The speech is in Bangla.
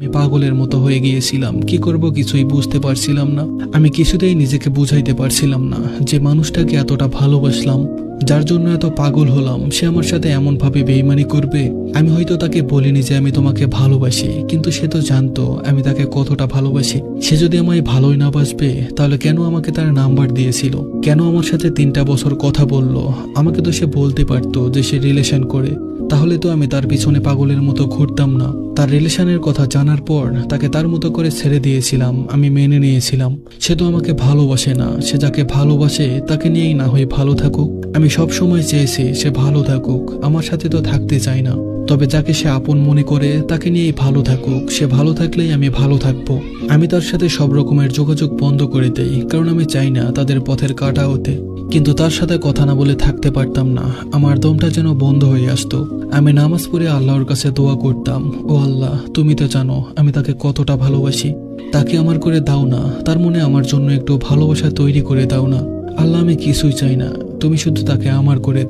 আমি পাগলের মতো হয়ে গিয়েছিলাম। কি করব কিছুই বুঝতে পারছিলাম না। আমি কিছুতেই নিজেকে বুঝাইতে পারছিলাম না যে মানুষটাকে এতটা ভালোবাসলাম। যার জন্য এত পাগল হলাম, সে আমার সাথে এমন ভাবে বেইমানি করবে? আমি হয়তো তাকে বলিনি যে আমি তোমাকে ভালোবাসি, কিন্তু সে তো জানতো আমি তাকে কতটা ভালোবাসি। সে যদি আমায় ভালোই না বাসবে, তাহলে কেন আমাকে তার নাম্বার দিয়েছিল? কেন আমার সাথে তিনটা বছর কথা বলল? আমাকে তো সে বলতে পারতো যে সে রিলেশন করে। তাহলে তো আমি তার পিছনে পাগলের মতো ঘুরতাম না। তার রিলেশনের কথা জানার পর তাকে তার মতো করে ছেড়ে দিয়েছিলাম, আমি মেনে নিয়েছিলাম। সে তো আমাকে ভালোবাসে না, সে যাকে ভালোবাসে তাকে নিয়েই না হয়ে ভালো থাকুক। আমি সব সময় চেয়েছি সে ভালো থাকুক, আমার সাথে তো থাকতে চাই না। তবে যাকে সে আপন মনে করে তাকে নিয়েই ভালো থাকুক, সে ভালো থাকলেই আমি ভালো থাকব। আমি তার সাথে সব রকমের যোগাযোগ বন্ধ করে দেই, কারণ আমি চাই না তাদের পথের কাটা হতে। কিন্তু তার সাথে কথা না বলে থাকতে পারতাম না, আমার দমটা যেন বন্ধ হয়ে আসতো। আমি নামাজ পড়ে আল্লাহর কাছে দোয়া করতাম, ও তুমি তো জানো, আমি তাকে কতটা ভালোবাসি। তাকে আমার করে দাও না, তার মনে আমার জন্য একটু ভালোবাসা তৈরি করে দাও না। আল্লাহ, আমি কিছুই চাই না, তুমি শুধু তাকে আমার করে